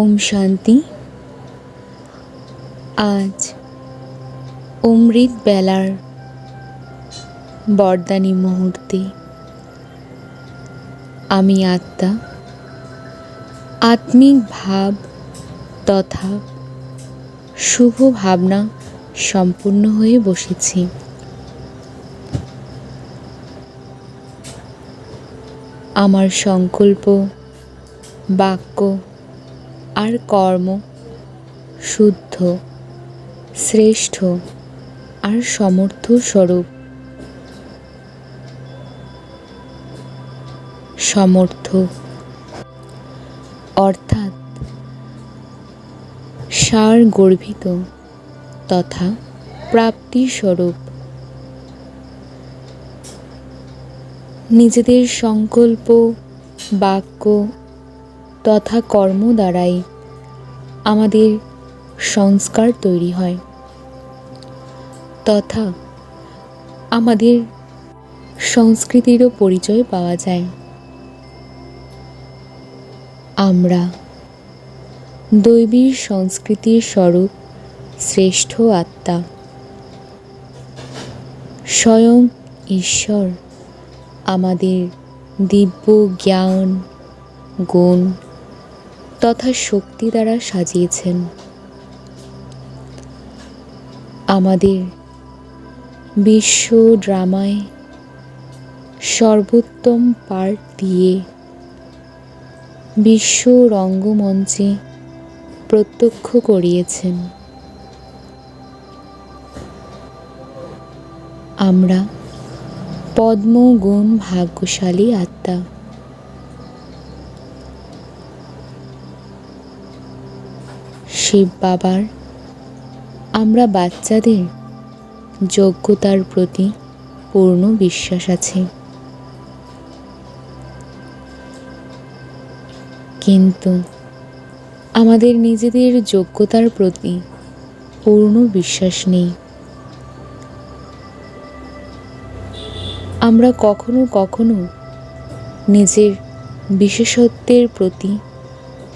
ওম শান্তি। আজ অমৃত বেলার বরদানি মুহূর্তে আমি আত্মা, আত্মিক ভাব তথা শুভ ভাবনা সম্পূর্ণ হয়ে বসেছি। আমার সংকল্প, বাক্য আর কর্ম, শুদ্ধ, শ্রেষ্ঠ আর সমর্থ স্বরূপ। সমর্থ। অর্থাৎ সার গর্ভিত তথা প্রাপ্তিস্বরূপ নিজেদের সংকল্প, বাক্য তথা কর্ম দ্বারাই আমাদের সংস্কার তৈরি হয়। তথা আমাদের সংস্কৃতিরও পরিচয় পাওয়া যায়। আমরা দৈবী সংস্কৃতির স্বরূপ শ্রেষ্ঠ আত্মা। স্বয়ং ঈশ্বর আমাদের দিব্য জ্ঞান, গুণ তথা শক্তি দ্বারা সাজিয়েছেন। আমাদের বিশ্ব ড্রামায় সর্বোত্তম পার্ট দিয়ে বিশ্ব রঙ্গমঞ্চে প্রত্যক্ষ করিয়েছেন। আমরা পদ্মগুণ ভাগ্যশালী আত্মা। শিব বাবার। আমরা বাচ্চাদের যোগ্যতার প্রতি পূর্ণ বিশ্বাস আছে। কিন্তু আমাদের নিজেদের যোগ্যতার প্রতি পূর্ণ বিশ্বাস নেই। আমরা কখনো কখনো নিজের বিশেষত্বের প্রতি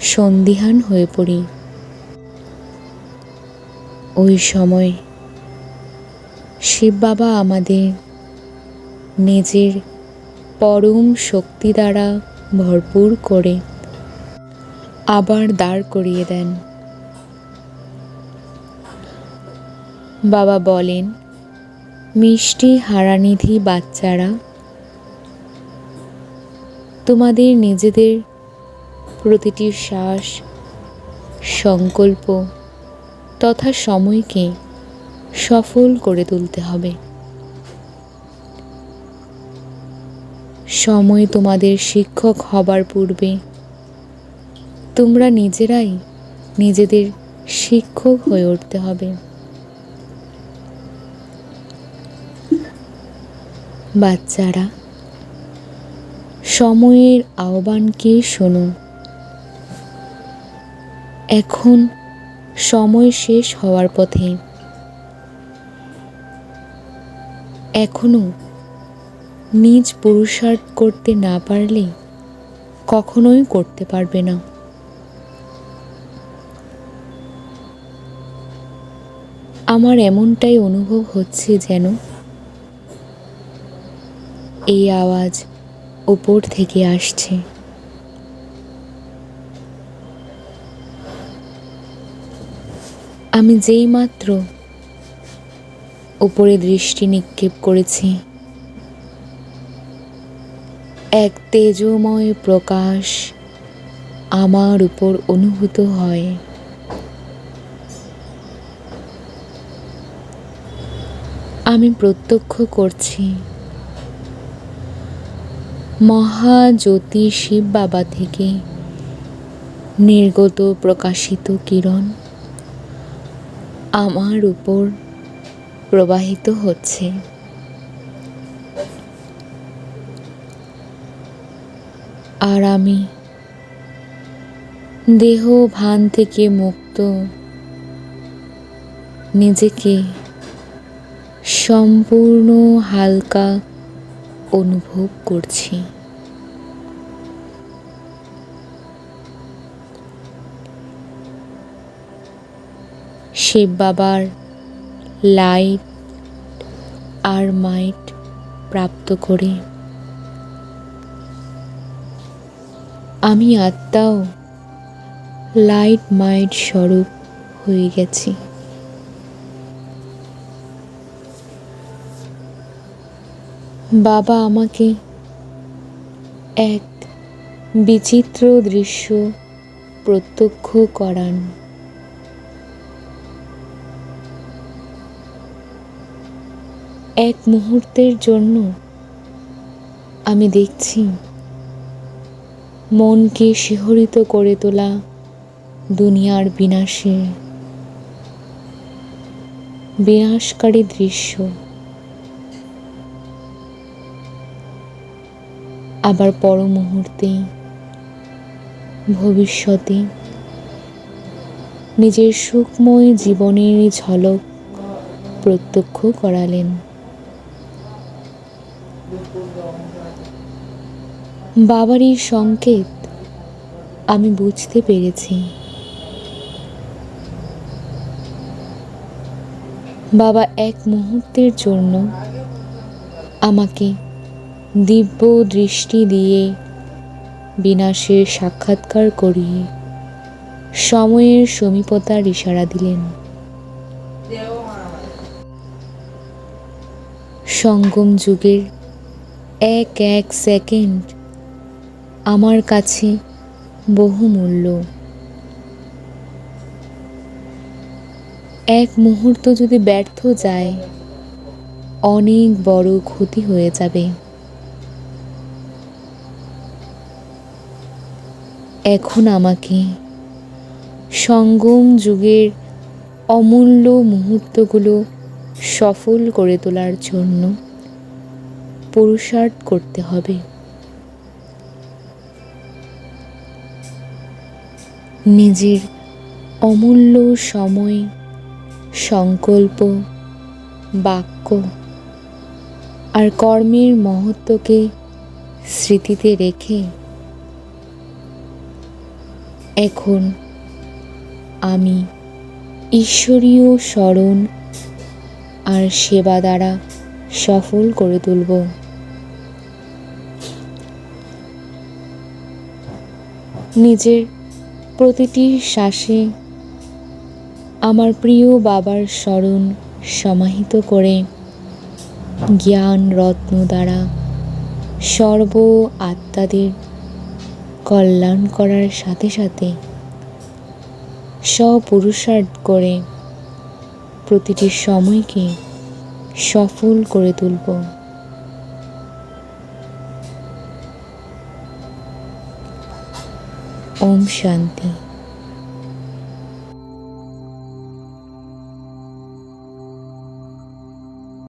সন্দিহান হয়ে পড়ি। ওই সময় শিব বাবা আমাদের নিজের পরম শক্তি দ্বারা ভরপুর করে আবার দাঁড় করিয়ে দেন। বাবা বলেন, মিষ্টি হারানিধি বাচ্চারা, তোমাদের নিজেদের প্রতিটি শ্বাস, সংকল্প তথা সময়কে সফল করে তুলতে হবে। সময় তোমাদের শিক্ষক হবার পূর্বে তোমরা নিজেরাই নিজেদের শিক্ষক হয়ে উঠতে হবে। বাচ্চারা, সময়ের আহ্বানকে শোনো। এখন সময় শেষ হওয়ার পথে। এখনও নিজ পুরুষার্থ করতে না পারলে কখনোই করতে পারবে না। আমার এমনটাই অনুভব হচ্ছে যেন এই আওয়াজ ওপর থেকে আসছে। আমি যেই মাত্র ওপরে দৃষ্টি নিক্ষেপ করেছি, এক তেজময় প্রকাশ আমার উপর অনুভূত হয়। আমি প্রত্যক্ষ করছি মহাজ্যোতি শিব বাবা থেকে নির্গত প্রকাশিত কিরণ। আমার উপর প্রবাহিত হচ্ছে। আর আমি দেহ ভান থেকে মুক্ত, নিজেকে সম্পূর্ণ হালকা অনুভব করছি। শিব বাবার লাইট আর মাইট প্রাপ্ত করে। আমি আত্মাও লাইট মাইট স্বরূপ হয়ে গেছি। বাবা আমাকে এক বিচিত্র দৃশ্য প্রত্যক্ষ করান। এক মুহূর্তের জন্য আমি দেখছি মনকে শিহরিত করে তোলা দুনিয়ার বিনাশে বিনাশকারী দৃশ্য। আবার পর মুহূর্তে ভবিষ্যতে নিজের সুখময় জীবনের ঝলক প্রত্যক্ষ করালেন। বাবার এই সংকেত, আমি বুঝতে পেরেছি। বাবা এক মুহূর্তের জন্য আমাকে দিব্য দৃষ্টি দিয়ে বিনাশের সাক্ষাৎকার করিয়ে সময়ের সমীপতার ইশারা দিলেন। সঙ্গম যুগের এক এক সেকেন্ড আমার কাছে বহুমূল্য। এক মুহূর্ত যদি ব্যর্থ যায়, অনেক বড় ক্ষতি হয়ে যাবে। এখন আমাকে সঙ্গম যুগের অমূল্য মুহূর্তগুলো সফল করে তোলার জন্য পুরুষার্থ করতে হবে। নিজের অমূল্য সময়, সংকল্প, বাক্য আর কর্মের মহত্বকে স্মৃতিতে রেখে এখন আমি ঈশ্বরীয় স্মরণ আর সেবা দ্বারা সফল করে তুলব। নিজের প্রতিটি শ্বাসে আমার প্রিয় বাবার স্মরণ সমাহিত করে জ্ঞান রত্ন দ্বারা সর্ব আত্মাদের কল্যাণ করার সাথে সাথে স্বপুরুষার্থ করে প্রতিটি সময়কে সফল করে তুলব। ওম শান্তি